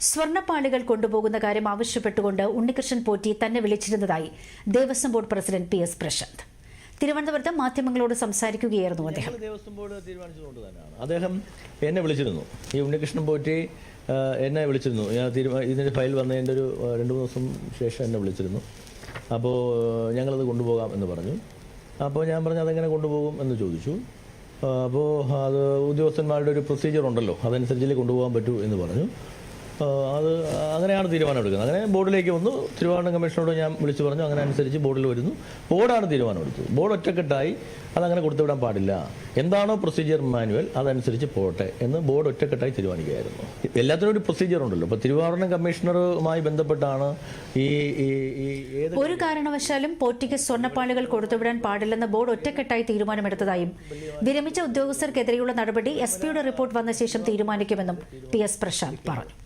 സ്വർണപ്പാളികൾ കൊണ്ടുപോകുന്ന കാര്യം ആവശ്യപ്പെട്ടുകൊണ്ട് ഉണ്ണികൃഷ്ണൻ പോറ്റി തന്നെ വിളിച്ചിരുന്നതായി Devaswom board president P S Prashanth. തിരുവനന്തപുരത്ത് മാധ്യമങ്ങളോട് സംസാരിക്കുകയായിരുന്നു അദ്ദേഹം. ദേവസ്വം ബോർഡ് തീരുമാനിച്ചതുകൊണ്ട് തന്നെയാണ്. അദ്ദേഹം എന്നെ വിളിച്ചിരുന്നു. ഈ ഉണ്ണികൃഷ്ണൻ പോറ്റി എന്നെ വിളിച്ചിരുന്നു. ഞാൻ തീരുമാ ഇതിന്റെ ഫയൽ വന്നതിന്റെ ഒരു രണ്ട് മൂന്ന് ദിവസം ശേഷം എന്നെ വിളിച്ചിരുന്നു. അപ്പോൾ ഞങ്ങളത് കൊണ്ടുപോകാം എന്ന് പറഞ്ഞു. അപ്പോൾ ഞാൻ പറഞ്ഞു അതെങ്ങനെ കൊണ്ടുപോകും? എന്ന് ചോദിച്ചു. അപ്പോൾ അത് ഉദ്യോഗസ്ഥന്മാരുടെ ഒരു പ്രൊസീജിയർ ഉണ്ടല്ലോ. അതനുസരിച്ചല്ലേ കൊണ്ടുപോകാൻ പറ്റൂ എന്ന് പറഞ്ഞു. അത് അങ്ങനെയാണ് തീരുമാനമെടുക്കുന്നത് അങ്ങനെ ബോർഡിലേക്ക് വന്നു. തിരുവനന്തപുരം കമ്മീഷനോട് ഞാൻ വിളിച്ചു പറഞ്ഞു അങ്ങനെ അനുസരിച്ച് ബോർഡിൽ വരുന്നു. ബോർഡാണ് തീരുമാനമെടുത്തത് ബോർഡ് ഒറ്റക്കെട്ടായി അതങ്ങനെ കൊടുത്തുവിടാൻ പാടില്ല. എന്താണോ പ്രൊസീജിയർ മാനുവൽ അതനുസരിച്ച് പോട്ടെ എന്ന് ബോർഡ് ഒറ്റക്കെട്ടായി തീരുമാനിക്കുകയായിരുന്നു. എല്ലാത്തിനും ഒരു പ്രൊസീജിയർ ഉണ്ടല്ലോ. ഇപ്പോൾ തിരുവാഭരണം കമ്മീഷണറുമായി ബന്ധപ്പെട്ടാണ് ഈ ഒരു കാരണവശാലും പോറ്റിക്ക് സ്വർണപ്പാളികൾ കൊടുത്തുവിടാൻ പാടില്ലെന്ന് ബോർഡ് ഒറ്റക്കെട്ടായി തീരുമാനമെടുത്തതായും വിരമിച്ച ഉദ്യോഗസ്ഥർക്കെതിരെയുള്ള നടപടി എസ് പിയുടെ റിപ്പോർട്ട് വന്ന ശേഷം തീരുമാനിക്കുമെന്നും പി എസ് പ്രശാന്ത് പറഞ്ഞു.